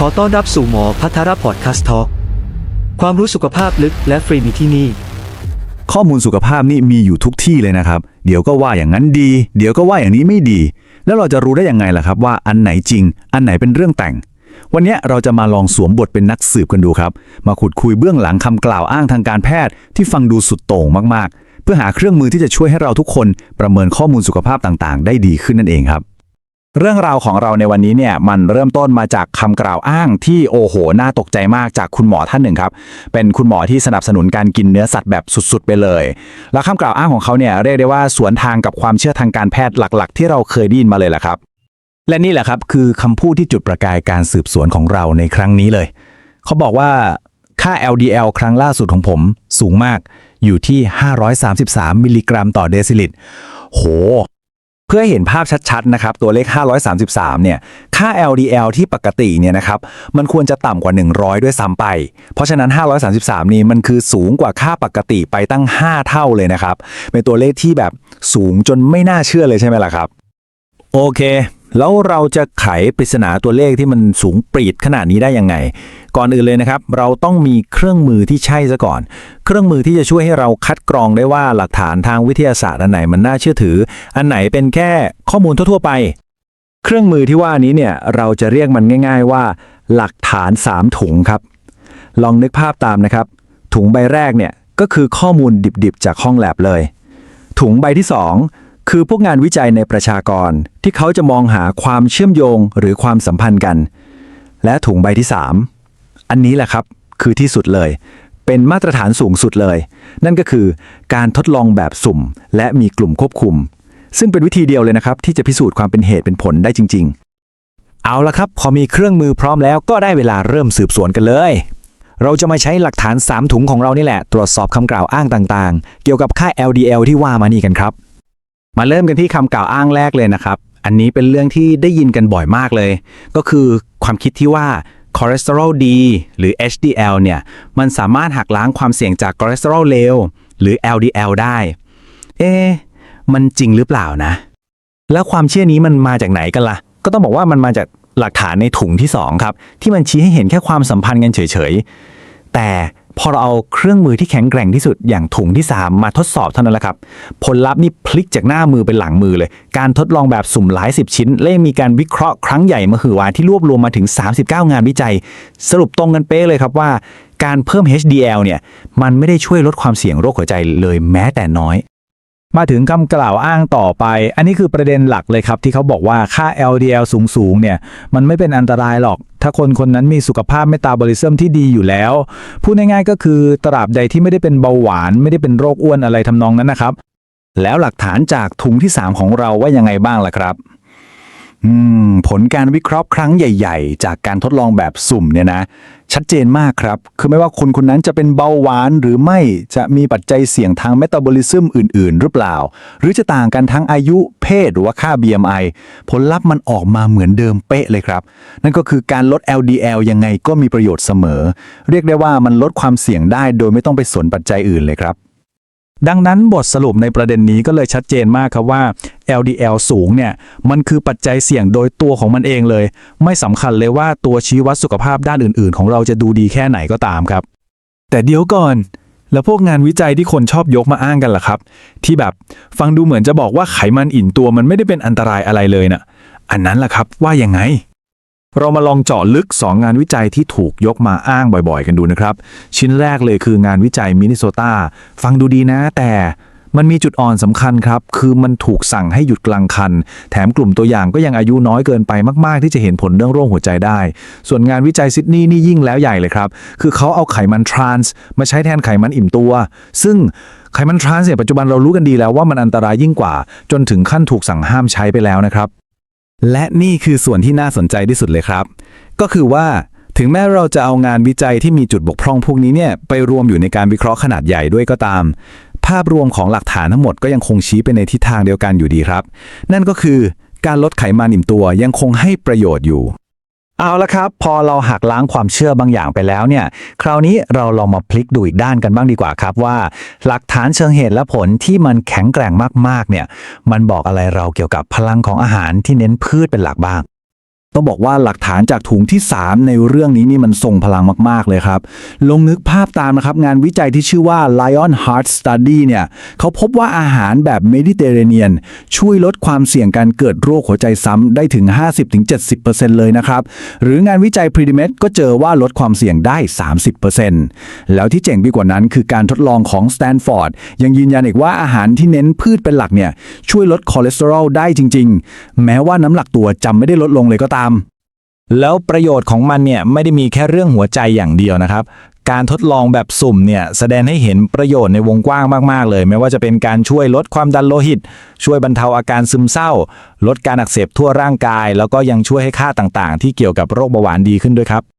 ขอต้อนรับสู่หมอพัทรพอดคาสต์ทอความรู้สุขภาพลึกและฟรีมีที่นี่ ข้อมูลสุขภาพนี่มีอยู่ทุกที่เลยนะครับ เดี๋ยวก็ว่าอย่างนั้นดี เดี๋ยวก็ว่าอย่างนี้ไม่ดี แล้วเราจะรู้ได้ยังไงล่ะครับ ว่าอันไหนจริง อันไหนเป็นเรื่องแต่ง วันนี้เราจะมาลองสวมบทเป็นนักสืบกันดูครับ มาขุดคุยเบื้องหลังคำกล่าวอ้างทางการแพทย์ที่ฟังดูสุดโต่งมากๆ เพื่อหาเครื่องมือที่จะช่วยให้เราทุกคนประเมินข้อมูลสุขภาพต่างๆ ได้ดีขึ้นนั่นเองครับ เรื่องราวของเราในวันนี้เนี่ยมันเริ่มต้นมาจากคำกล่าวอ้างที่โอโหน่าตกใจมากจากคุณหมอท่านหนึ่งครับ เป็นคุณหมอที่สนับสนุนการกินเนื้อสัตว์แบบสุดๆ ไปเลย และคำกล่าวอ้างของเขาเนี่ยเรียกได้ว่าสวนทางกับความเชื่อทางการแพทย์หลักๆ ที่เราเคยได้ยินมาเลยแหละครับ และนี่แหละครับคือคำพูดที่จุดประกายการสืบสวนของเราในครั้งนี้เลย เขาบอกว่าค่า LDL ครั้งล่าสุดของผมสูงมากอยู่ที่ 533 มิลลิกรัมต่อเดซิลิตรโห เพื่อให้เห็นภาพชัดๆนะครับตัวเลข 533 เนี่ยค่า LDL ที่ปกติเนี่ยนะครับมันควรจะต่ำกว่า 100 ด้วยซ้ำไป เพราะฉะนั้น 533 นี่มันคือสูงกว่าค่าปกติไปตั้ง 5 เท่าเลยนะครับ เป็นตัวเลขที่แบบสูงจนไม่น่าเชื่อเลยใช่ไหมล่ะครับ โอเค แล้วเราจะไขปริศนาตัวเลขที่มันสูงปรีดขนาดนี้ได้ยังไง ก่อนอื่นเลยนะครับ เราต้องมีเครื่องมือที่ใช่ซะก่อน เครื่องมือที่จะช่วยให้เราคัดกรองได้ว่าหลักฐานทางวิทยาศาสตร์อันไหนมันน่าเชื่อถือ อันไหนเป็นแค่ข้อมูลทั่ว ๆ ไป เครื่องมือที่ว่านี้เนี่ยเราจะเรียกมันง่าย ๆ ว่า หลักฐาน 3 ถุงครับ ลองนึกภาพตามนะครับ ถุงใบแรกเนี่ยก็คือข้อมูลดิบๆ จากห้องแลบเลย ถุงใบที่ 2 คือพวกงานวิจัยในประชากรที่เขาจะมองหาความเชื่อมโยงหรือความสัมพันธ์กัน และถุงใบที่ 3 อันนี้แหละครับคือที่สุดเลย เป็นมาตรฐานสูงสุดเลย นั่นก็คือการทดลองแบบสุ่ม และมีกลุ่มควบคุม ซึ่งเป็นวิธีเดียวเลยนะครับ ที่จะพิสูจน์ความเป็นเหตุเป็นผลได้จริง ๆ เอาละครับ พอมีเครื่องมือพร้อมแล้วก็ได้เวลาเริ่มสืบสวนกันเลย เราจะมาใช้หลักฐาน 3 ถุงของเรานี่แหละ ตรวจสอบคำกล่าวอ้างต่าง ๆ เกี่ยวกับค่า LDL ที่ว่ามานี่กันครับ มาเริ่มกันที่คำกล่าวอ้างแรกเลยนะครับ อันนี้เป็นเรื่องที่ได้ยินกันบ่อยมากเลย ก็คือความคิดที่ว่าคอเลสเตอรอลดีหรือ HDL เนี่ย มันสามารถหักล้างความเสี่ยงจากคอเลสเตอรอลเลวหรือ LDL ได้ เอ๊ะมันจริงหรือเปล่านะ แล้วความเชื่อนี้มันมาจากไหนกันล่ะ ก็ต้องบอกว่ามันมาจากหลักฐานในถุงที่ 2 ครับ ที่มันชี้ให้เห็นแค่ความสัมพันธ์กันเฉยๆ แต่ พอเราเอาเครื่องมือที่แข็งแกร่งที่สุดอย่างถุงที่ 3 มาทดสอบเท่านั้นแหละครับ ผลลัพธ์นี่พลิกจากหน้ามือเป็นหลังมือเลย การทดลองแบบสุ่มหลายสิบชิ้น และยังมีการวิเคราะห์ครั้งใหญ่มาหือวาที่รวบรวมมาถึง 39 งานวิจัย สรุปตรงกันเป๊ะเลยครับว่า การเพิ่ม HDL เนี่ยมันไม่ได้ช่วยลดความเสี่ยงโรคหัวใจเลยแม้แต่น้อย มาถึงคำกล่าวอ้างต่อไป อันนี้คือประเด็นหลักเลยครับ ที่เขาบอกว่าค่า LDL สูงๆเนี่ยมันไม่เป็นอันตรายหรอก ถ้าคนคนนั้นมีสุขภาพเมตาบอลิซึมที่ดีอยู่แล้ว พูดง่ายๆก็คือตราบใดที่ไม่ได้เป็นเบาหวาน ไม่ได้เป็นโรคอ้วนอะไรทำนองนั้นนะครับ แล้วหลักฐานจากถุงที่ 3 ของเราว่ายังไงบ้างล่ะครับ อืมผลการวิเคราะห์ครั้งใหญ่ ๆ จากการทดลองแบบสุ่มเนี่ยนะ ชัดเจนมากครับ คือไม่ว่าคนคนนั้นจะเป็นเบาหวานหรือไม่จะมีปัจจัยเสี่ยงทางเมตาบอลิซึมอื่น ๆ หรือเปล่า หรือจะต่างกันทั้งอายุเพศหรือว่าค่า BMI ผลลัพธ์มันออกมาเหมือนเดิมเป๊ะเลยครับ นั่นก็คือการลด LDL ยังไงก็มีประโยชน์เสมอ เรียกได้ว่ามันลดความเสี่ยงได้โดยไม่ต้องไปสนปัจจัยอื่นเลยครับ ดังนั้นบทสรุปในประเด็นนี้ก็เลยชัดเจนมากครับว่า LDL สูงเนี่ย มันคือปัจจัยเสี่ยงโดยตัวของมันเองเลย ไม่สำคัญเลยว่าตัวชี้วัดสุขภาพด้านอื่น ๆ ของเราจะดูดีแค่ไหนก็ตามครับ แต่เดี๋ยวก่อน แล้วพวกงานวิจัยที่คนชอบยกมาอ้างกันล่ะครับ ที่แบบฟังดูเหมือนจะบอกว่าไขมันอิ่นตัวมันไม่ได้เป็นอันตรายอะไรเลยน่ะ อันนั้นล่ะครับว่ายังไง เรามาลองเจาะลึก 2 งานวิจัยที่ถูกยกมาอ้างบ่อยๆ กันดูนะครับ ชิ้นแรกเลยคืองานวิจัยมินนิโซตาฟังดูดีนะแต่มันมีจุดอ่อนสำคัญครับ คือมันถูกสั่งให้หยุดกลางคัน แถมกลุ่มตัวอย่างก็ยังอายุน้อยเกินไปมากๆ ที่จะเห็นผลเรื่องโรคหัวใจได้ ส่วนงานวิจัยซิดนีย์นี่ยิ่งแล้วใหญ่เลยครับ คือเขาเอาไขมันทรานส์มาใช้แทนไขมันอิ่มตัว ซึ่งไขมันทรานส์เนี่ยปัจจุบันเรารู้กันดีแล้วว่ามันอันตรายยิ่งกว่า จนถึงขั้นถูกสั่งห้ามใช้ไปแล้วนะครับ และนี่คือส่วนที่น่าสนใจที่สุดเลยครับ ก็คือว่าถึงแม้เราจะเอางานวิจัยที่มีจุดบกพร่องพวกนี้เนี่ยไปรวมอยู่ในการวิเคราะห์ขนาดใหญ่ด้วยก็ตาม ภาพรวมของหลักฐานทั้งหมดก็ยังคงชี้ไปในทิศทางเดียวกันอยู่ดีครับ นั่นก็คือการลดไขมันอิ่มตัวยังคงให้ประโยชน์อยู่ เอาละครับ พอเราหักล้างความเชื่อบางอย่างไปแล้วเนี่ย คราวนี้เราลองมาพลิกดูอีกด้านกันบ้างดีกว่าครับว่า หลักฐานเชิงเหตุและผลที่มันแข็งแกร่งมากๆเนี่ย มันบอกอะไรเราเกี่ยวกับพลังของอาหารที่เน้นพืชเป็นหลักบ้าง ต้องบอกว่าหลักฐานจากถุงที่ 3 ในเรื่องนี้นี่มันทรงพลังมาก ๆ เลยครับ ลงนึกภาพตามนะครับ งานวิจัยที่ชื่อว่า Lion Heart Study เนี่ยเขาพบว่าอาหารแบบเมดิเตอร์เรเนียน ช่วยลดความเสี่ยงการเกิดโรคหัวใจซ้ำได้ถึง 50-70%เลยนะครับ หรืองานวิจัย p r e d i m e d ก็เจอว่าลดความเสี่ยงได้ 30%แล้วที่เจ๋งไปกว่านั้นคือการทดลองของ Stanford ยังยืนยันอีกว่าอาหารที่เน้นพืชเป็นหลักเนี่ยช่วยลดคอเลสเตอรอลได้จริง ๆ แม้ว่าน้ำหนักตัวจำไม่ได้ลดลงเลยก็ตามแล้วประโยชน์ของมันเนี่ยไม่ได้มีแค่เรื่องหัวใจอย่างเดียวนะครับ การทดลองแบบสุ่มเนี่ยแสดงให้เห็นประโยชน์ในวงกว้างมาก ๆ เลย ไม่ว่าจะเป็นการช่วยลดความดันโลหิต ช่วยบรรเทาอาการซึมเศร้า ลดการอักเสบทั่วร่างกาย แล้วก็ยังช่วยให้ค่าต่างๆ ที่เกี่ยวกับโรคเบาหวานดีขึ้นด้วยครับ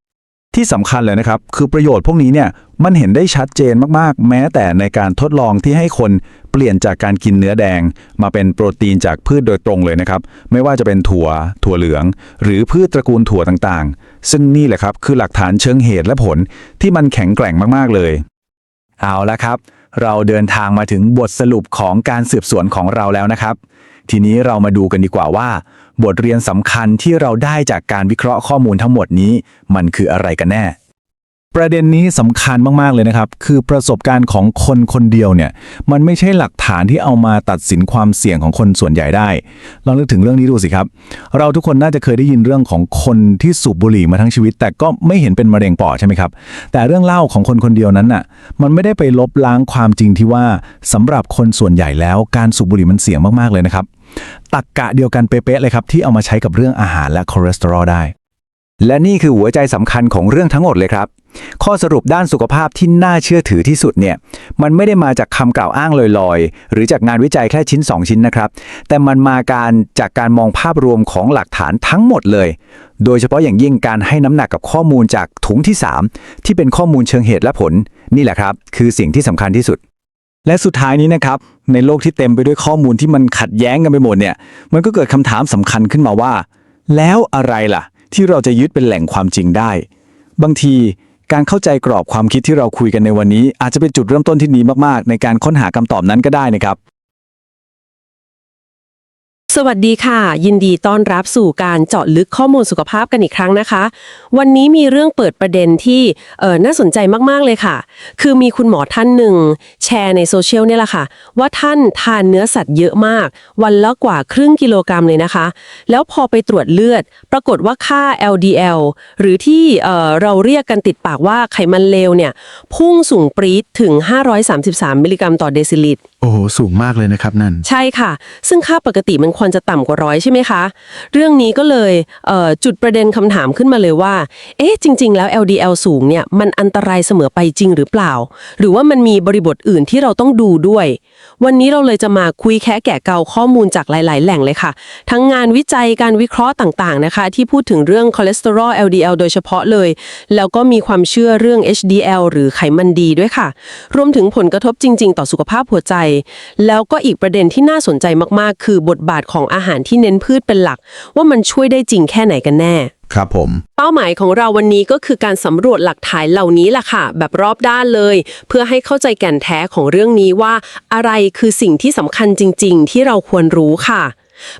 ที่สำคัญเลยนะครับ คือประโยชน์พวกนี้เนี่ยมันเห็นได้ชัดเจนมากๆ แม้แต่ในการทดลองที่ให้คนเปลี่ยนจากการกินเนื้อแดง มาเป็นโปรตีนจากพืชโดยตรงเลยนะครับ ไม่ว่าจะเป็นถั่ว ถั่วเหลือง หรือพืชตระกูลถั่วต่างๆ ซึ่งนี่แหละครับคือหลักฐานเชิงเหตุและผลที่มันแข็งแกร่งมากๆเลย เอาละครับ เราเดินทางมาถึงบทสรุปของการสืบสวนของเราแล้วนะครับ ทีนี้เรามาดูกันดีกว่าว่า บทเรียนสำคัญที่เราได้จากการวิเคราะห์ข้อมูลทั้งหมดนี้ มันคืออะไรกันแน่ ประเด็นนี้สำคัญมาก ๆ เลยนะครับ คือประสบการณ์ของคนคนเดียวเนี่ย มันไม่ใช่หลักฐานที่เอามาตัดสินความเสี่ยงของคนส่วนใหญ่ได้ ลองนึกถึงเรื่องนี้ดูสิครับ เราทุกคนน่าจะเคยได้ยินเรื่องของคนที่สูบบุหรี่มาทั้งชีวิต แต่ก็ไม่เห็นเป็นมะเร็งปอดใช่ไหมครับ แต่เรื่องเล่าของคนคนเดียวนั้นน่ะ มันไม่ได้ไปลบล้างความจริงที่ว่าสำหรับคนส่วนใหญ่แล้วการสูบบุหรี่มันเสี่ยงมากๆเลยนะครับ ตักกะเดียวกันเป๊ะๆเลยครับ ที่เอามาใช้กับเรื่องอาหารและคอเลสเตอรอลได้ และนี่คือหัวใจสำคัญของเรื่องทั้งหมดเลยครับ ข้อสรุปด้านสุขภาพที่น่าเชื่อถือที่สุดเนี่ย มันไม่ได้มาจากคำกล่าวอ้างลอยๆ หรือจากงานวิจัยแค่ชิ้น 2 ชิ้นนะครับ แต่มันมาการจากการมองภาพรวมของหลักฐานทั้งหมดเลย โดยเฉพาะอย่างยิ่งการให้น้ำหนักกับข้อมูลจากถุงที่ 3 ที่เป็นข้อมูลเชิงเหตุและผล นี่แหละครับ คือสิ่งที่สำคัญที่สุด และสุดท้ายนี้นะครับในโลกที่เต็มไปด้วยข้อมูลที่มันขัดแย้งกันไปหมดเนี่ย มันก็เกิดคำถามสำคัญขึ้นมาว่า แล้วอะไรล่ะ ที่เราจะยึดเป็นแหล่งความจริงได้ บางทีการเข้าใจกรอบความคิดที่เราคุยกันในวันนี้ อาจจะเป็นจุดเริ่มต้นที่ดีมากๆ ในการค้นหาคำตอบนั้นก็ได้นะครับ สวัสดีค่ะ ยินดีต้อนรับสู่การเจาะลึกข้อมูลสุขภาพกันอีกครั้งนะคะ วันนี้มีเรื่องเปิดประเด็นที่เออน่าสนใจมาก ๆ เลยค่ะ คือมีคุณหมอท่านหนึ่ง แชร์ในโซเชียลเนี่ยแหละค่ะ ว่าท่านทานเนื้อสัตว์เยอะมาก วันละกว่าครึ่งกิโลกรัมเลยนะคะ แล้วพอไปตรวจเลือด ปรากฏว่าค่า LDL หรือที่เออเราเรียกกันติดปากว่าไขมันเลวเนี่ยพุ่งสูงปรี๊ดถึง 533 มิลลิกรัมต่อเดซิลิตรโอ้โหสูงมากเลยนะครับนั่น ใช่ค่ะ ซึ่งค่าปกติมันควรจะต่ำกว่าร้อยใช่ไหมคะ เรื่องนี้ก็เลยเอ่อจุดประเด็นคำถามขึ้นมาเลยว่า เอ๊ะจริง ๆ แล้ว LDL สูงเนี่ยมันอันตรายเสมอไปจริงหรือเปล่า หรือว่ามันมีบริบทอื่นที่เราต้องดูด้วย วันนี้เราเลยจะมาคุยแค่แกะเกาข้อมูลจากหลาย ๆ แหล่งเลยค่ะ ทั้งงานวิจัยการวิเคราะห์ต่าง ๆ นะคะ ที่พูดถึงเรื่องคอเลสเตอรอล LDL โดยเฉพาะเลย แล้วก็มีความเชื่อเรื่อง HDL หรือไขมันดีด้วยค่ะ รวมถึงผลกระทบจริง ๆ ต่อสุขภาพหัวใจแล้วก็อีกประเด็นที่น่าสนใจมากๆ คือบทบาทของอาหารที่เน้นพืชเป็นหลัก ว่ามันช่วยได้จริงแค่ไหนกันแน่ ครับผม เป้าหมายของเราวันนี้ก็คือการสำรวจหลักฐานเหล่านี้ล่ะค่ะ แบบรอบด้านเลย เพื่อให้เข้าใจแก่นแท้ของเรื่องนี้ว่า อะไรคือสิ่งที่สำคัญจริง ๆ ที่เราควรรู้ค่ะ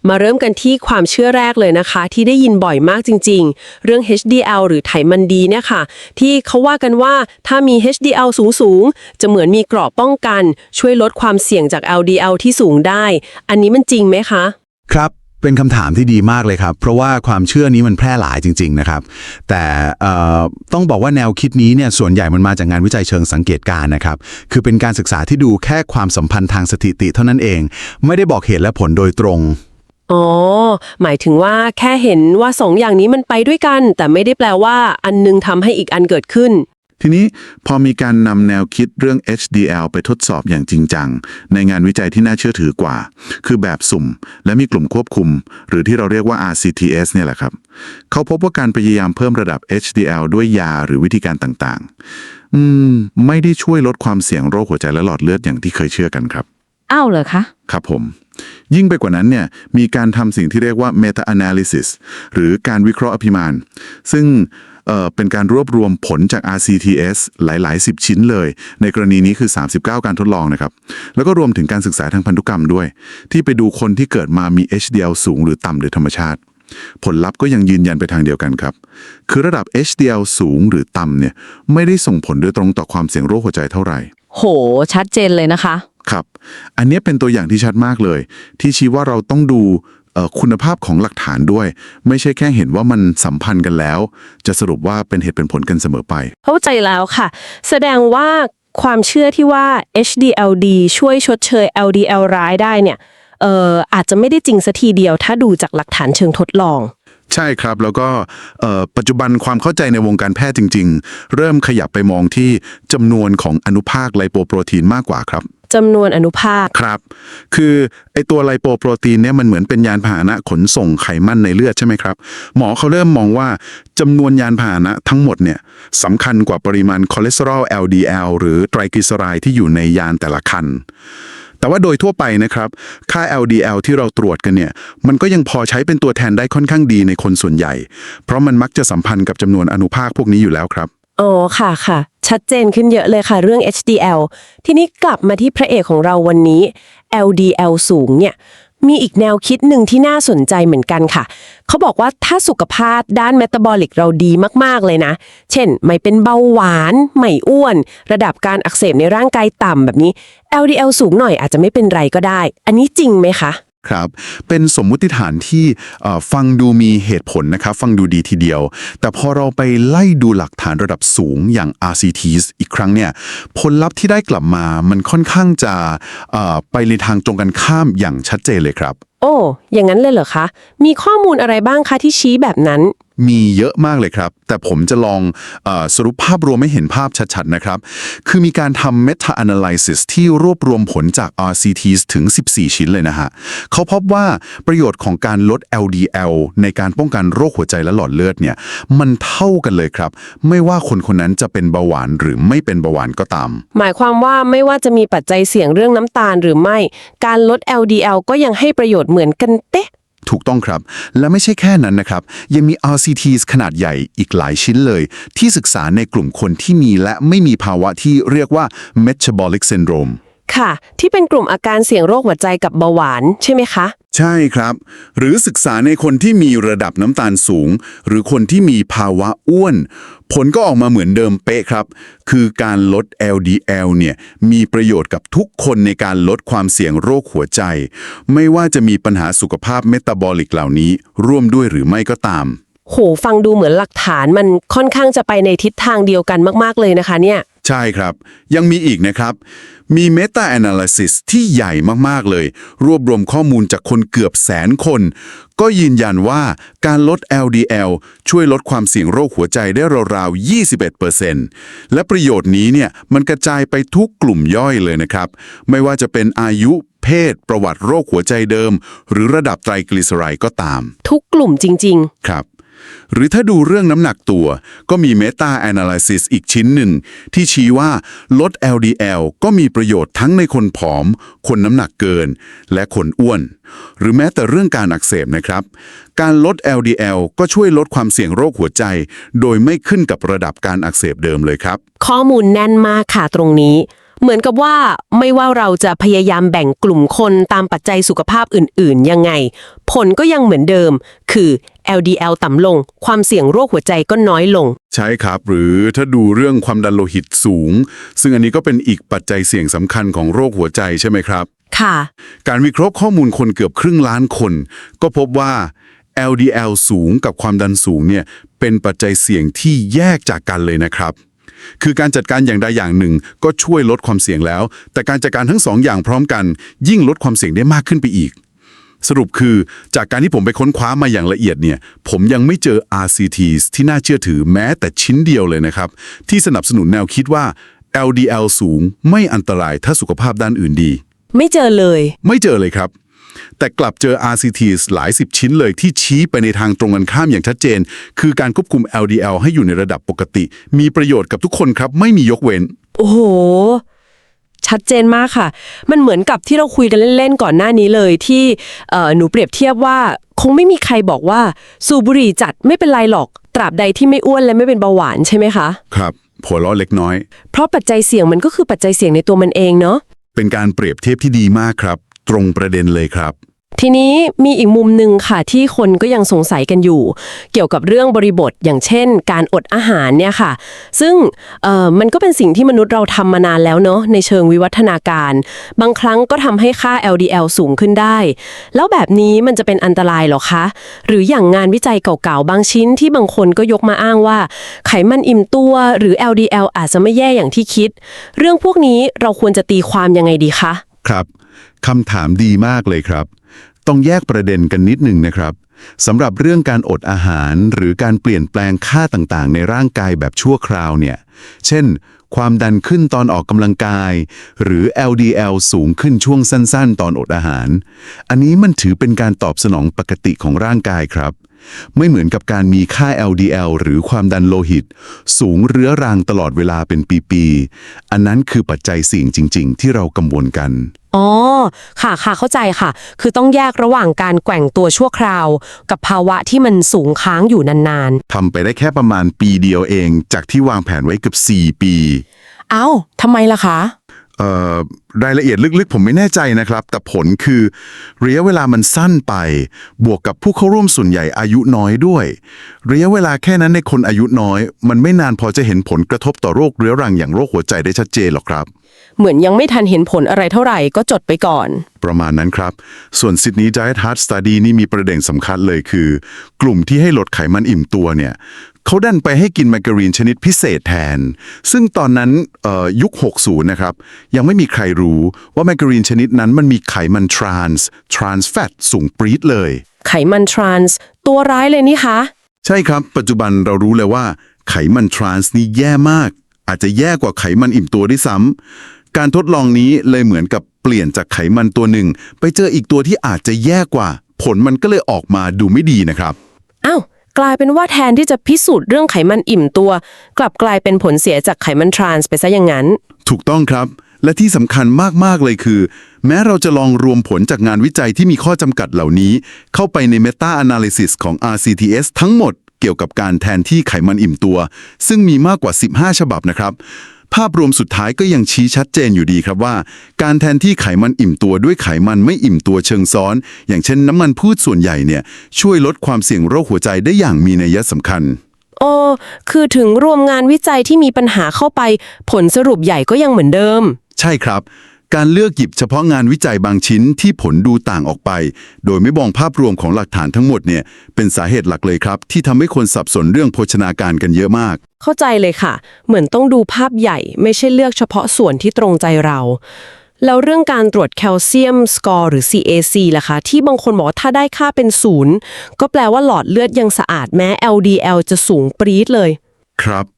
มาเริ่มกันที่ความเชื่อแรกเลยนะคะ ที่ได้ยินบ่อยมากจริง ๆ เรื่อง HDL หรือไขมันดีเนี่ยค่ะ ที่เขาว่ากันว่าถ้ามี HDL สูงๆ จะเหมือนมีเกราะป้องกัน ช่วยลดความเสี่ยงจาก LDL ที่สูงได้ อันนี้มันจริงไหมคะ ครับเป็นคำถามที่ดีมากเลยครับ เพราะว่าความเชื่อนี้มันแพร่หลายจริง ๆ นะครับ แต่ต้องบอกว่าแนวคิดนี้เนี่ยส่วนใหญ่มันมาจากงานวิจัยเชิงสังเกตการณ์นะครับ คือเป็นการศึกษาที่ดูแค่ความสัมพันธ์ทางสถิติเท่านั้นเอง ไม่ได้บอกเหตุและผลโดยตรง อ๋อ หมายถึงว่าแค่เห็นว่าสองอย่างนี้มันไปด้วยกัน แต่ไม่ได้แปลว่า อันนึงทำให้อีกอันเกิดขึ้น ทีนี้พอมีการนำแนวคิดเรื่อง HDL ไปทดสอบอย่างจริงจัง ในงานวิจัยที่น่าเชื่อถือกว่า คือแบบสุ่ม และมีกลุ่มควบคุม หรือที่เราเรียกว่า RCTS เนี่ยแหละครับ เขาพบว่าการพยายามเพิ่มระดับ HDL ด้วยยาหรือวิธีการต่างๆ อืม ไม่ได้ช่วยลดความเสี่ยงโรคหัวใจและหลอดเลือดอย่างที่เคยเชื่อกันครับ อ้าวเหรอคะ ครับผม ยิ่งไปกว่านั้นเนี่ยมีการทำสิ่งที่เรียกว่า meta analysis หรือการวิเคราะห์อภิมานซึ่งเเป็นการรวบรวมผลจาก RCTS หลาย ๆ 10 ชิ้นเลย ในกรณีนี้คือ 39 การทดลองนะครับ แล้วก็รวมถึงการศึกษาทางพันธุกรรมด้วย ที่ไปดูคนที่เกิดมามี HDL สูงหรือต่ำโดยธรรมชาติ ผลลัพธ์ก็ยังยืนยันไปทางเดียวกันครับ คือระดับ HDL สูงหรือต่ำเนี่ยไม่ได้ส่งผลโดยตรงต่อความเสี่ยงโรคหัวใจเท่าไหร่ โห ชัดเจนเลยนะคะ ครับ อันนี้เป็นตัวอย่างที่ชัดมากเลย ที่ชี้ว่าเราต้องดูเอ่อคุณภาพของหลักฐานด้วย ไม่ใช่แค่เห็นว่ามันสัมพันธ์กันแล้ว จะสรุปว่าเป็นเหตุเป็นผลกันเสมอไป เข้าใจแล้วค่ะ แสดงว่าความเชื่อที่ว่า HDLD ช่วยชดเชย LDL ร้ายได้เนี่ยเอ่ออาจจะไม่ได้จริงสัทีเดียว ถ้าดูจากหลักฐานเชิงทดลอง ใช่ครับแล้วก็เอ่อปัจจุบันความเข้าใจในวงการแพทย์จริง ๆ เริ่มขยับไปมองที่จำนวนของอนุภาคไลโปโปรตีนมากกว่าครับ จำนวนอนุภาค ครับ คือไอตัวไลโปโปรตีนเนี่ยมันเหมือนเป็นยานพาหนะขนส่งไขมันในเลือดใช่ไหมครับ หมอเขาเริ่มมองว่าจำนวนยานพาหนะทั้งหมดเนี่ยสำคัญกว่าปริมาณคอเลสเตอรอล LDL หรือไตรกลีเซอไรด์ที่อยู่ในยานแต่ละคัน แต่ว่าโดยทั่วไปนะครับ ค่า LDL ที่เราตรวจกันเนี่ย มันก็ยังพอใช้เป็นตัวแทนได้ค่อนข้างดีในคนส่วนใหญ่ เพราะมันมักจะสัมพันธ์กับจำนวนอนุภาคพวกนี้อยู่แล้วครับ อ๋อค่ะค่ะ ชัดเจนขึ้นเยอะเลยค่ะเรื่อง HDL ทีนี้กลับมาที่พระเอกของเราวันนี้ LDL สูงเนี่ย มีอีกแนวคิดหนึ่งที่น่าสนใจเหมือนกันค่ะ เขาบอกว่าถ้าสุขภาพด้านเมตาบอลิกเราดีมาก ๆ เลยนะ เช่น ไม่เป็นเบาหวาน ไม่อ้วน ระดับการอักเสบในร่างกายต่ำแบบนี้ LDL สูงหน่อยอาจจะไม่เป็นไรก็ได้ อันนี้จริงไหมคะ ครับ เป็นสมมุติฐานที่ฟังดูมีเหตุผลนะครับ ฟังดูดีทีเดียว แต่พอเราไปไล่ดูหลักฐานระดับสูงอย่าง RCTs อีกครั้งเนี่ยผลลัพธ์ที่ได้กลับมามันค่อนข้างจะไปในทางตรงกันข้ามอย่างชัดเจนเลยครับ โอ้ อย่างนั้นเลยเหรอคะ มีข้อมูลอะไรบ้างคะที่ชี้แบบนั้น มีเยอะมากเลยครับ แต่ผมจะลองออสรุปภาพรวมให้เห็นภาพชัดๆนะครับ คือมีการทำ meta analysis ที่รวบรวมผลจาก RCTs ถึง 14 ชิ้นเลยนะฮะเขาพบว่าประโยชน์ของการลด LDL ในการป้องกันโรคหัวใจและหลอดเลือดเนี่ยมันเท่ากันเลยครับ ไม่ว่าคนคนนั้นจะเป็นเบาหวานหรือไม่เป็นเบาหวานก็ตาม หมายความว่าไม่ว่าจะมีปัจจัยเสี่ยงเรื่องน้ำตาลหรือไม่ การลด LDL ก็ยังให้ประโยชน์เหมือนกันเต๊ะ ถูกต้องครับ และไม่ใช่แค่นั้นนะครับ ยังมี RCTs ขนาดใหญ่อีกหลายชิ้นเลย ที่ศึกษาในกลุ่มคนที่มีและไม่มีภาวะที่เรียกว่า metabolic syndrome ค่ะ ที่เป็นกลุ่มอาการเสี่ยงโรคหัวใจกับเบาหวานใช่ไหมคะ ใช่ครับ หรือศึกษาในคนที่มีระดับน้ำตาลสูง หรือคนที่มีภาวะอ้วน ผลก็ออกมาเหมือนเดิมเป๊ะครับ คือการลด LDL เนี่ยมีประโยชน์กับทุกคนในการลดความเสี่ยงโรคหัวใจ ไม่ว่าจะมีปัญหาสุขภาพเมตาบอลิกเหล่านี้ ร่วมด้วยหรือไม่ก็ตาม โหฟังดูเหมือนหลักฐานมันค่อนข้างจะไปในทิศทางเดียวกันมาก ๆ เลยนะคะเนี่ย ใช่ครับ ยังมีอีกนะครับ มี Meta Analysis ที่ใหญ่มาก ๆ เลย รวบรวมข้อมูลจากคนเกือบแสนคน ก็ยืนยันว่าการลด LDL ช่วยลดความเสี่ยงโรคหัวใจได้ราวๆ 21%และประโยชน์นี้เนี่ยมันกระจายไปทุกกลุ่มย่อยเลยนะครับ ไม่ว่าจะเป็นอายุเพศ ประวัติโรคหัวใจเดิม หรือระดับไตรกลีเซอไรด์ก็ตาม ทุกกลุ่มจริงครับ หรือถ้าดูเรื่องน้ำหนักตัว ก็มี Meta Analysis อีกชิ้นหนึ่ง ที่ชี้ว่าลด LDL ก็มีประโยชน์ทั้งในคนผอม คนน้ำหนักเกิน และคนอ้วน หรือแม้แต่เรื่องการอักเสบนะครับ การลด LDL ก็ช่วยลดความเสี่ยงโรคหัวใจ โดยไม่ขึ้นกับระดับการอักเสบเดิมเลยครับ ข้อมูลแน่นมากค่ะตรงนี้ เหมือนกับว่าไม่ว่าเราจะพยายามแบ่งกลุ่มคนตามปัจจัยสุขภาพอื่น ๆ ยังไง ผลก็ยังเหมือนเดิม คือ LDL ต่ำลง ความเสี่ยงโรคหัวใจก็น้อยลง ใช่ครับ หรือถ้าดูเรื่องความดันโลหิตสูง ซึ่งอันนี้ก็เป็นอีกปัจจัยเสี่ยงสำคัญของโรคหัวใจใช่ไหมครับ ค่ะ การวิเคราะห์ข้อมูลคนเกือบครึ่งล้านคน ก็พบว่า LDL สูงกับความดันสูงเนี่ยเป็นปัจจัยเสี่ยงที่แยกจากกันเลยนะครับ คือการจัดการอย่างใดอย่างหนึ่งก็ช่วยลดความเสี่ยงแล้ว แต่การจัดการทั้งสองอย่างพร้อมกัน ยิ่งลดความเสี่ยงได้มากขึ้นไปอีก สรุปคือจากการที่ผมไปค้นคว้ามาอย่างละเอียดเนี่ย ผมยังไม่เจอ RCTs ที่น่าเชื่อถือแม้แต่ชิ้นเดียวเลยนะครับ ที่สนับสนุนแนวคิดว่า LDL สูงไม่อันตรายถ้าสุขภาพด้านอื่นดี ไม่เจอเลย ไม่เจอเลยครับ แต่กลับเจอ RCTs หลายสิบชิ้นเลยที่ชี้ไปในทางตรงกันข้ามอย่างชัดเจน คือการควบคุม LDL ให้อยู่ในระดับปกติ มีประโยชน์กับทุกคนครับ ไม่มียกเว้น โอ้โห ชัดเจนมากค่ะ มันเหมือนกับที่เราคุยกันเล่นๆก่อนหน้านี้เลยที่เอ่อหนูเปรียบเทียบว่าคงไม่มีใครบอกว่าสูบบุหรี่จัดไม่เป็นไรหรอก ตราบใดที่ไม่อ้วนและไม่เป็นเบาหวานใช่ไหมคะ ครับหัวล้อเล็กน้อย เพราะปัจจัยเสี่ยงมันก็คือปัจจัยเสี่ยงในตัวมันเองเนาะเป็นการเปรียบเทียบที่ดีมากครับ ตรงประเด็นเลยครับ ทีนี้มีอีกมุมหนึ่งค่ะที่คนก็ยังสงสัยกันอยู่ เกี่ยวกับเรื่องบริบทอย่างเช่น การอดอาหารเนี่ยค่ะ ซึ่งมันก็เป็นสิ่งที่มนุษย์เราทำมานานแล้วเนาะในเชิงวิวัฒนาการ บางครั้งก็ทำให้ค่า LDL สูงขึ้นได้ แล้วแบบนี้มันจะเป็นอันตรายหรอคะ หรืออย่างงานวิจัยเก่าๆ บางชิ้นที่บางคนก็ยกมาอ้างว่า ไขมันอิ่มตัวหรือ LDL อาจจะไม่แย่อย่างที่คิด เรื่องพวกนี้เราควรจะตีความยังไงดีคะ ครับคำถามดีมากเลยครับ ต้องแยกประเด็นกันนิดหนึ่งนะครับสำหรับเรื่องการอดอาหารหรือการเปลี่ยนแปลงค่าต่างๆ ในร่างกายแบบชั่วคราวเนี่ย เช่น ความดันขึ้นตอนออกกำลังกาย หรือ LDL สูงขึ้นช่วงสั้นๆ ตอนอดอาหาร อันนี้มันถือเป็นการตอบสนองปกติของร่างกายครับ ไม่เหมือนกับการมีค่า LDL หรือความดันโลหิต สูงเรื้อรังตลอดเวลาเป็นปีๆ อันนั้นคือปัจจัยเสี่ยงจริง ๆ ที่เรากังวลกัน อ๋อ ค่ะค่ะเข้าใจค่ะ คือต้องแยกระหว่างการแกว่งตัวชั่วคราว กับภาวะที่มันสูงค้างอยู่นานทำไปได้แค่ประมาณปีเดียวเอง จากที่วางแผนไว้เกือบ4 ปีเอ้าทำไมล่ะคะเอ่อ รายละเอียดลึกๆ ผมไม่แน่ใจนะครับ แต่ผลคือระยะเวลามันสั้นไป บวกกับผู้เข้าร่วมส่วนใหญ่อายุน้อยด้วย ระยะเวลาแค่นั้นในคนอายุน้อย มันไม่นานพอจะเห็นผลกระทบต่อโรคเรื้อรังอย่างโรคหัวใจได้ชัดเจนหรอกครับๆเหมือนยังไม่ทันเห็นผลอะไรเท่าไหร่ก็จดไปก่อน ประมาณนั้นครับ ส่วน Sydney Diet Heart Study นี่มีประเด็นสำคัญเลยคือ กลุ่มที่ให้ลดไขมันอิ่มตัวเนี่ย เขาดันไปให้กินแมกการีนชนิดพิเศษแทน ซึ่งตอนนั้นเอ่อยุค 60 นะครับ ยังไม่มีใครรู้ว่าแมกการีนชนิดนั้นมันมีไขมันทรานส์ทรานส์แฟตสูงปรี๊ดเลย ไขมันทรานส์ตัวร้ายเลยนี่คะ ใช่ครับ ปัจจุบันเรารู้เลยว่า ไขมันทรานส์นี่แย่มาก อาจจะแย่กว่าไขมันอิ่มตัวด้วยซ้ำการทดลองนี้เลยเหมือนกับเปลี่ยนจากไขมันตัวหนึ่ง ไปเจออีกตัวที่อาจจะแย่กว่า ผลมันก็เลยออกมาดูไม่ดีนะครับอ้าว กลายเป็นว่าแทนที่จะพิสูจน์เรื่องไขมันอิ่มตัว กลับกลายเป็นผลเสียจากไขมันทรานส์ไปซะอย่างนั้น ถูกต้องครับ และที่สำคัญมาก ๆ เลยคือ แม้เราจะลองรวมผลจากงานวิจัยที่มีข้อจำกัดเหล่านี้ เข้าไปใน Meta Analysis ของ RCTS ทั้งหมดเกี่ยวกับการแทนที่ไขมันอิ่มตัว ซึ่งมีมากกว่า 15 ฉบับนะครับ ภาพรวมสุดท้ายก็ยังชี้ชัดเจนอยู่ดีครับว่า การแทนที่ไขมันอิ่มตัวด้วยไขมันไม่อิ่มตัวเชิงซ้อน อย่างเช่นน้ำมันพืชส่วนใหญ่เนี่ยช่วยลดความเสี่ยงโรคหัวใจได้อย่างมีนัยสำคัญโอ้คือถึงรวมงานวิจัยที่มีปัญหาเข้าไป ผลสรุปใหญ่ก็ยังเหมือนเดิม ใช่ครับ การเลือกหยิบเฉพาะงานวิจัยบางชิ้นที่ผลดูต่างออกไป โดยไม่มองภาพรวมของหลักฐานทั้งหมดเนี่ยเป็นสาเหตุหลักเลยครับ ที่ทำให้คนสับสนเรื่องโภชนาการกันเยอะมาก เข้าใจเลยค่ะ เหมือนต้องดูภาพใหญ่ ไม่ใช่เลือกเฉพาะส่วนที่ตรงใจเรา แล้วเรื่องการตรวจแคลเซียมสกอร์หรือ CAC ล่ะคะ ที่บางคนบอกว่าถ้าได้ค่าเป็นศูนย์ก็แปลว่าหลอดเลือดยังสะอาดแม้ LDL จะสูงปรี๊ดเลย ครับ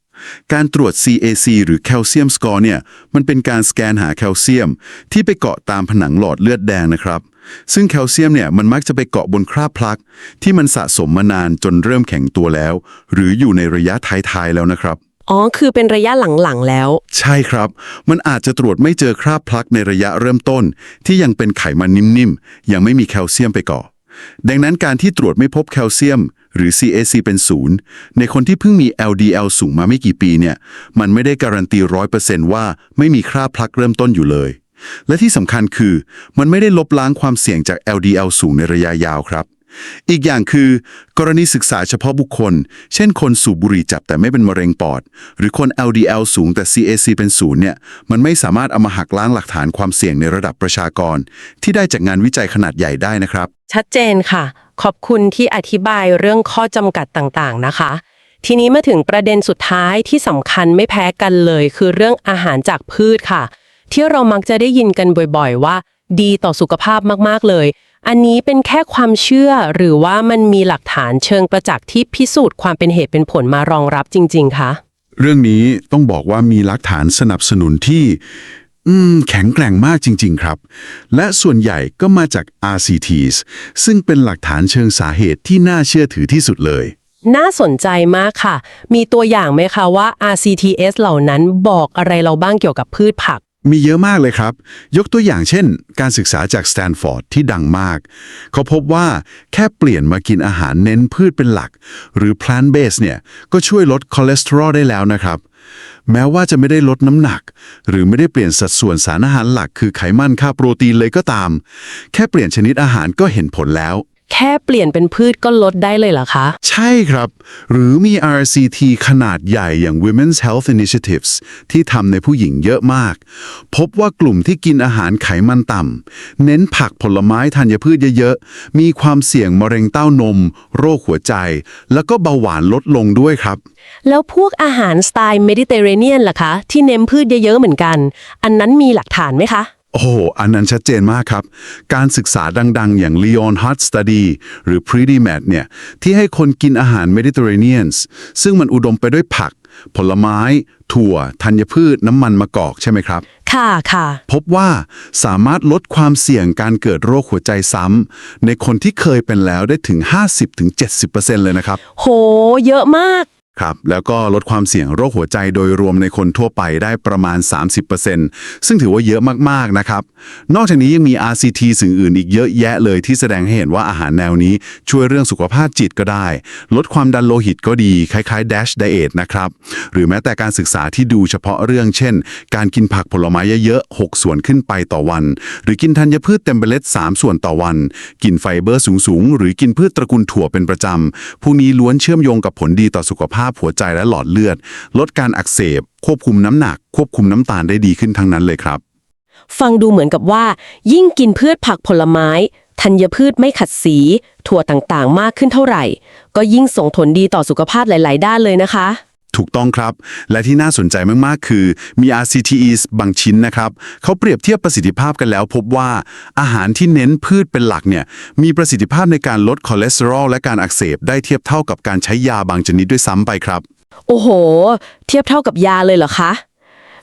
การตรวจ CAC หรือแคลเซียมสกอร์เนี่ยมันเป็นการสแกนหาแคลเซียม ที่ไปเกาะตามผนังหลอดเลือดแดงนะครับ ซึ่งแคลเซียมเนี่ยมันมักจะไปเกาะบนคราบพลัก ที่มันสะสมมานานจนเริ่มแข็งตัวแล้ว หรืออยู่ในระยะท้ายๆแล้วนะครับอ๋อ คือเป็นระยะหลังๆแล้ว ใช่ครับ มันอาจจะตรวจไม่เจอคราบพลักในระยะเริ่มต้น ที่ยังเป็นไขมันนิ่มๆ ยังไม่มีแคลเซียมไปเกาะดังนั้นการที่ตรวจไม่พบแคลเซียม หรือ CAC เป็นศูนย์ในคนที่เพิ่งมี LDL สูงมาไม่กี่ปีเนี่ย มันไม่ได้การันตีร้อยเปอร์เซนต์ว่าไม่มีคราบพลักเริ่มต้นอยู่เลย และที่สำคัญคือ มันไม่ได้ลบล้างความเสี่ยงจาก LDL สูงในระยะยาวครับ อีกอย่างคือ กรณีศึกษาเฉพาะบุคคล เช่นคนสูบบุหรี่จับแต่ไม่เป็นมะเร็งปอด หรือคน LDL สูงแต่ CAC เป็นศูนย์เนี่ย มันไม่สามารถเอามาหักล้างหลักฐานความเสี่ยงในระดับประชากร ที่ได้จากงานวิจัยขนาดใหญ่ได้นะครับ ชัดเจนค่ะ ขอบคุณที่อธิบายเรื่องข้อจำกัดต่างๆนะคะ ทีนี้มาถึงประเด็นสุดท้ายที่สำคัญไม่แพ้กันเลย คือเรื่องอาหารจากพืชค่ะ ที่เรามักจะได้ยินกันบ่อยๆ ว่า ดีต่อสุขภาพมากๆเลย อันนี้เป็นแค่ความเชื่อหรือว่ามันมีหลักฐานเชิงประจักษ์ที่พิสูจน์ความเป็นเหตุเป็นผลมารองรับจริง ๆคะ เรื่องนี้ต้องบอกว่ามีหลักฐานสนับสนุนที่ อืม แข็งแกร่งมากจริง ๆ ครับ และส่วนใหญ่ก็มาจาก RCTs ซึ่งเป็นหลักฐานเชิงสาเหตุที่น่าเชื่อถือที่สุดเลย น่าสนใจมากค่ะ มีตัวอย่างไหมคะว่า RCTS เหล่านั้นบอกอะไรเราบ้างเกี่ยวกับพืชผัก มีเยอะมากเลยครับ ยกตัวอย่างเช่น การศึกษาจากสแตนฟอร์ดที่ดังมาก เขาพบว่าแค่เปลี่ยนมากินอาหารเน้นพืชเป็นหลัก หรือ plant based เนี่ย ก็ช่วยลดคอเลสเตอรอลได้แล้วนะครับ แม้ว่าจะไม่ได้ลดน้ำหนัก หรือไม่ได้เปลี่ยนสัดส่วนสารอาหารหลักคือไขมันค่าโปรตีนเลยก็ตาม แค่เปลี่ยนชนิดอาหารก็เห็นผลแล้ว แค่เปลี่ยนเป็นพืชก็ลดได้เลยเหรอคะ ใช่ครับ หรือมี RCT ขนาดใหญ่อย่าง Women's Health Initiatives ที่ทำในผู้หญิงเยอะมาก พบว่ากลุ่มที่กินอาหารไขมันต่ำ เน้นผักผลไม้ธัญพืชเยอะๆ มีความเสี่ยงมะเร็งเต้านม โรคหัวใจ แล้วก็เบาหวานลดลงด้วยครับ แล้วพวกอาหารสไตล์เมดิเตอร์เรเนียนล่ะคะ ที่เน้นพืชเยอะๆเหมือนกัน อันนั้นมีหลักฐานไหมคะ โอ้โห อันนั้นชัดเจนมากครับ การศึกษาดังๆ อย่าง Leon Hart Study หรือ Pretty Mad เนี่ย ที่ให้คนกินอาหาร Mediterranean ซึ่งมันอุดมไปด้วยผัก ผลไม้ ถั่ว ธัญพืช น้ำมันมะกอกใช่ไหมครับ ค่ะค่ะ พบว่าสามารถลดความเสี่ยงการเกิดโรคหัวใจซ้ำในคนที่เคยเป็นแล้วได้ถึง 50-70%เลยนะครับ โห เยอะมาก ครับแล้วก็ลดความเสี่ยงโรคหัวใจโดยรวมในคนทั่วไปได้ประมาณ 30%ซึ่งถือว่าเยอะมากๆนะครับ นอกจากนี้ยังมี RCT สิ่งอื่นอีกเยอะแยะเลยที่แสดงให้เห็นว่าอาหารแนวนี้ช่วยเรื่องสุขภาพจิตก็ได้ ลดความดันโลหิตก็ดี คล้ายๆ Dash Diet นะครับ หรือแม้แต่การศึกษาที่ดูเฉพาะเรื่องเช่น การกินผักผลไม้เยอะๆ 6 ส่วนขึ้นไปต่อวัน หรือกินธัญพืชเต็มเมล็ด3 ส่วนต่อวัน กินไฟเบอร์สูงๆ หรือกินพืชตระกูลถั่วเป็นประจำพวกนี้ล้วนเชื่อมโยงกับผลดีต่อสุขภาพหัวใจและหลอดเลือด ลดการอักเสบ ควบคุมน้ำหนัก ควบคุมน้ำตาลได้ดีขึ้นทั้งนั้นเลยครับ ฟังดูเหมือนกับว่า ยิ่งกินพืชผักผลไม้ ธัญพืชไม่ขัดสี ถั่วต่างๆ มากขึ้นเท่าไหร่ ก็ยิ่งส่งผลดีต่อสุขภาพหลาย ๆ ด้านเลยนะคะ ถูกต้องครับ และที่น่าสนใจมาก ๆ คือมี RCTEs บางชิ้นนะครับเขาเปรียบเทียบประสิทธิภาพกันแล้ว พบว่าอาหารที่เน้นพืชเป็นหลักเนี่ยมีประสิทธิภาพในการลดคอเลสเตอรอลและการอักเสบได้เทียบเท่ากับการใช้ยาบางชนิดด้วยซ้ำไปครับ โอ้โห เทียบเท่ากับยาเลยเหรอคะ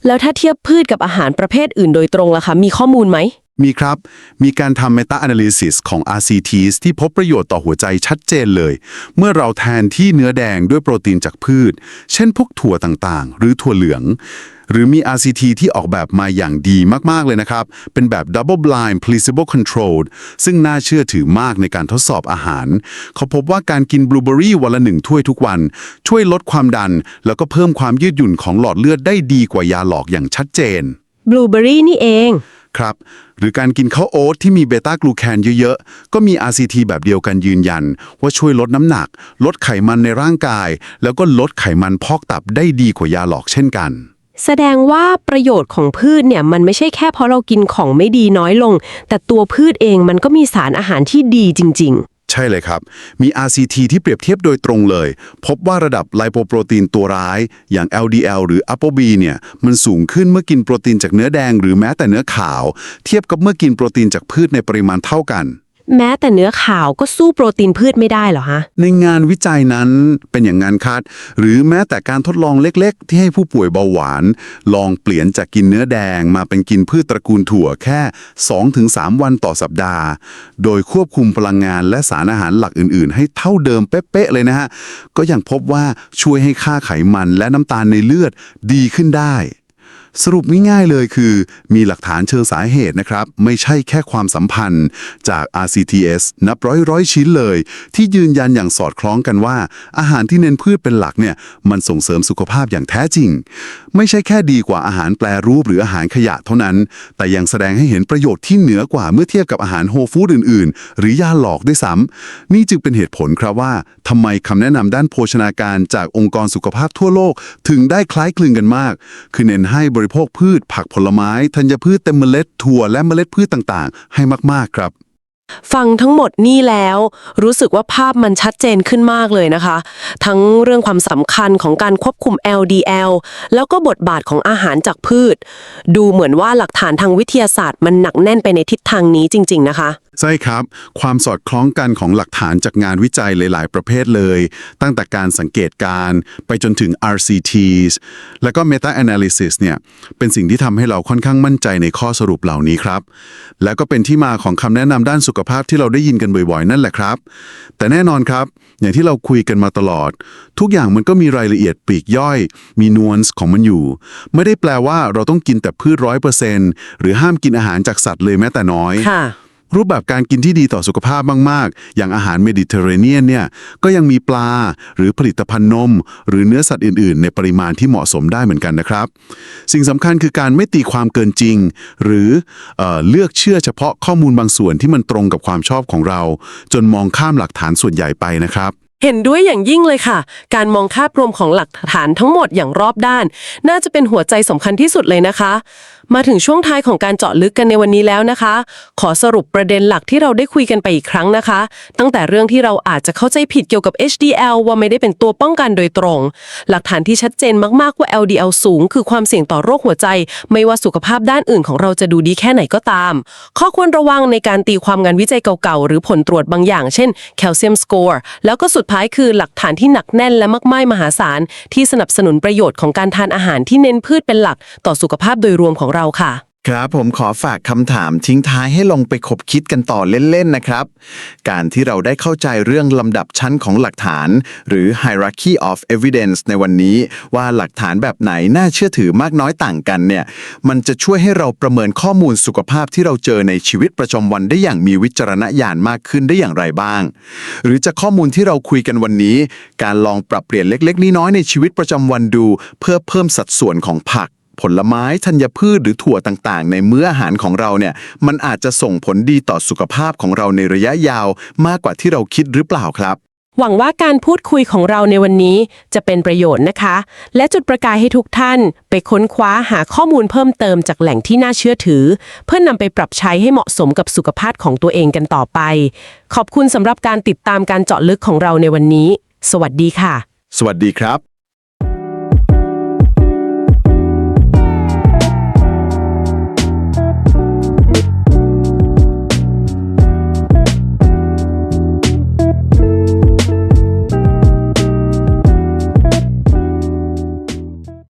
แล้วถ้าเทียบพืชกับอาหารประเภทอื่นโดยตรงล่ะคะ มีข้อมูลไหม มีครับ มีการทำ Meta Analysis ของ RCTs ที่พบประโยชน์ต่อหัวใจชัดเจนเลย เมื่อเราแทนที่เนื้อแดงด้วยโปรตีนจากพืช เช่นพวกถั่วต่างๆ หรือถั่วเหลือง หรือมี RCT ที่ออกแบบมาอย่างดีมาก ๆ เลยนะครับ เป็นแบบ Double Blind Placebo Controlled ซึ่งน่าเชื่อถือมากในการทดสอบอาหาร เขาพบว่าการกินบลูเบอรี่วันละหนึ่งถ้วยทุกวัน ช่วยลดความดัน แล้วก็เพิ่มความยืดหยุ่นของหลอดเลือดได้ดีกว่ายาหลอกอย่างชัดเจนบลูเบอรี่นี่เอง ครับ หรือการกินข้าวโอ๊ตที่มีเบต้ากลูแคนเยอะๆ ก็มี RCT แบบเดียวกันยืนยัน ว่าช่วยลดน้ำหนัก ลดไขมันในร่างกาย แล้วก็ลดไขมันพอกตับได้ดีกว่ายาหลอกเช่นกัน แสดงว่าประโยชน์ของพืชเนี่ยมันไม่ใช่แค่เพราะเรากินของไม่ดีน้อยลง แต่ตัวพืชเองมันก็มีสารอาหารที่ดีจริง ๆ ช่เลยครับ มี RCT ที่เปรียบเทียบโดยตรงเลย พบว่าระดับไลโปโปรตีนตัวร้าย อย่าง LDL หรือ ApoB เนี่ยมันสูงขึ้นเมื่อกินโปรตีนจากเนื้อแดงหรือแม้แต่เนื้อขาว เทียบกับเมื่อกินโปรตีนจากพืชในปริมาณเท่ากัน แม้แต่เนื้อขาวก็สู้โปรตีนพืชไม่ได้เหรอฮะ ในงานวิจัยนั้นเป็นอย่างนั้นคาด หรือแม้แต่การทดลองเล็กๆ ที่ให้ผู้ป่วยเบาหวาน ลองเปลี่ยนจากกินเนื้อแดงมาเป็นกินพืชตระกูลถั่วแค่ 2-3 วันต่อสัปดาห์ โดยควบคุมพลังงานและสารอาหารหลักอื่นๆ ให้เท่าเดิมเป๊ะๆเลยนะฮะ ก็ยังพบว่าช่วยให้ค่าไขมันและน้ำตาลในเลือดดีขึ้นได้ สรุปง่ายๆเลยคือ มีหลักฐานเชิงสาเหตุนะครับ ไม่ใช่แค่ความสัมพันธ์จาก RCTS นับร้อยร้อยๆชิ้นเลย ที่ยืนยันอย่างสอดคล้องกันว่า อาหารที่เน้นพืชเป็นหลักเนี่ยมันส่งเสริมสุขภาพอย่างแท้จริง ไม่ใช่แค่ดีกว่าอาหารแปรรูปหรืออาหารขยะเท่านั้น แต่ยังแสดงให้เห็นประโยชน์ที่เหนือกว่าเมื่อเทียบกับอาหารโฮฟู้ดอื่น ๆ หรือยาหลอกด้วยซ้ำนี่จึงเป็นเหตุผลครับว่าทำไมคำแนะนำด้านโภชนาการจากองค์กรสุขภาพทั่วโลก ถึงได้คล้ายคลึงกันมาก คือเน้นให้บริโภคพืช ผักผลไม้ ธัญพืชเต็มเมล็ดถั่วและเมล็ดพืชต่างๆ ให้มากๆครับ ฟังทั้งหมดนี่แล้ว รู้สึกว่าภาพมันชัดเจนขึ้นมากเลยนะคะ ทั้งเรื่องความสำคัญของการควบคุม LDL แล้วก็บทบาทของอาหารจากพืช ดูเหมือนว่าหลักฐานทางวิทยาศาสตร์มันหนักแน่นไปในทิศทางนี้จริง ๆ นะคะ ใช่ครับ ความสอดคล้องกันของหลักฐานจากงานวิจัยหลาย ๆ ประเภทเลย ตั้งแต่การสังเกตการไปจนถึง RCTs แล้วก็ Meta Analysis เนี่ยเป็นสิ่งที่ทำให้เราค่อนข้างมั่นใจในข้อสรุปเหล่านี้ครับ แล้วก็เป็นที่มาของคำแนะนำด้านสุขภาพที่เราได้ยินกันบ่อย ๆ นั่นแหละครับ แต่แน่นอนครับ อย่างที่เราคุยกันมาตลอด ทุกอย่างมันก็มีรายละเอียดปลีกย่อย มีนวลส์ของมันอยู่ ไม่ได้แปลว่าเราต้องกินแต่พืชร้อยเปอร์เซ็นต์หรือห้ามกินอาหารจากสัตว์เลยแม้แต่น้อยค่ะ รูปแบบการกินที่ดีต่อสุขภาพมาก ๆ อย่างอาหารเมดิเตอร์เรเนียนเนี่ยก็ยังมีปลา หรือผลิตภัณฑ์นม หรือเนื้อสัตว์อื่น ๆ ในปริมาณที่เหมาะสมได้เหมือนกันนะครับ สิ่งสำคัญคือการไม่ตีความเกินจริง หรือเออเลือกเชื่อเฉพาะข้อมูลบางส่วนที่มันตรงกับความชอบของเรา จนมองข้ามหลักฐานส่วนใหญ่ไปนะครับเห็นด้วยอย่างยิ่งเลยค่ะ การมองภาพรวมของหลักฐานทั้งหมดอย่างรอบด้าน น่าจะเป็นหัวใจสำคัญที่สุดเลยนะคะ มาถึงช่วงท้ายของการเจาะลึกกันในวันนี้แล้วนะคะ ขอสรุปประเด็นหลักที่เราได้คุยกันไปอีกครั้งนะคะ ตั้งแต่เรื่องที่เราอาจจะเข้าใจผิดเกี่ยวกับ HDL ว่าไม่ได้เป็นตัวป้องกันโดยตรง หลักฐานที่ชัดเจนมากๆว่า LDL สูง คือความเสี่ยงต่อโรคหัวใจ ไม่ว่าสุขภาพด้านอื่นของเราจะดูดีแค่ไหนก็ตาม ข้อควรระวังในการตีความงานวิจัยเก่าๆ หรือผลตรวจบางอย่าง เช่นแคลเซียมสโกร์แล้วก็สุดท้ายคือหลักฐานที่หนักแน่นและมากมายมหาศาลที่สนับสนุนประโยชน์ของการทานอาหารที่เน้นพืชเป็นหลักต่อสุขภาพโดยรวมของเราค่ะ ครับผมขอฝากคำถามทิ้งท้ายให้ลงไปคบคิดกันต่อเล่นๆนะครับ การที่เราได้เข้าใจเรื่องลำดับชั้นของหลักฐาน หรือ hierarchy of evidence ในวันนี้ ว่าหลักฐานแบบไหนน่าเชื่อถือมากน้อยต่างกันเนี่ย มันจะช่วยให้เราประเมินข้อมูลสุขภาพที่เราเจอในชีวิตประจำวันได้อย่างมีวิจารณญาณมากขึ้นได้อย่างไรบ้าง หรือจะข้อมูลที่เราคุยกันวันนี้ การลองปรับเปลี่ยนเล็ก ๆน้อยๆในชีวิตประจำวันดู เพื่อเพิ่มสัดส่วนของผัก ผลไม้ธัญพืชหรือถั่วต่างๆ ในมื้ออาหารของเราเนี่ยมันอาจจะส่งผลดีต่อสุขภาพของเราในระยะยาวมากกว่าที่เราคิดหรือเปล่าครับ หวังว่าการพูดคุยของเราในวันนี้จะเป็นประโยชน์นะคะ และจุดประกายให้ทุกท่าน ไปค้นคว้าหาข้อมูลเพิ่มเติมจากแหล่งที่น่าเชื่อถือ เพื่อนนำไปปรับใช้ให้เหมาะสมกับสุขภาพของตัวเองกันต่อไป ขอบคุณสำหรับการติดตามการเจาะลึกของเราในวันนี้ สวัสดีค่ะ สวัสดีครับ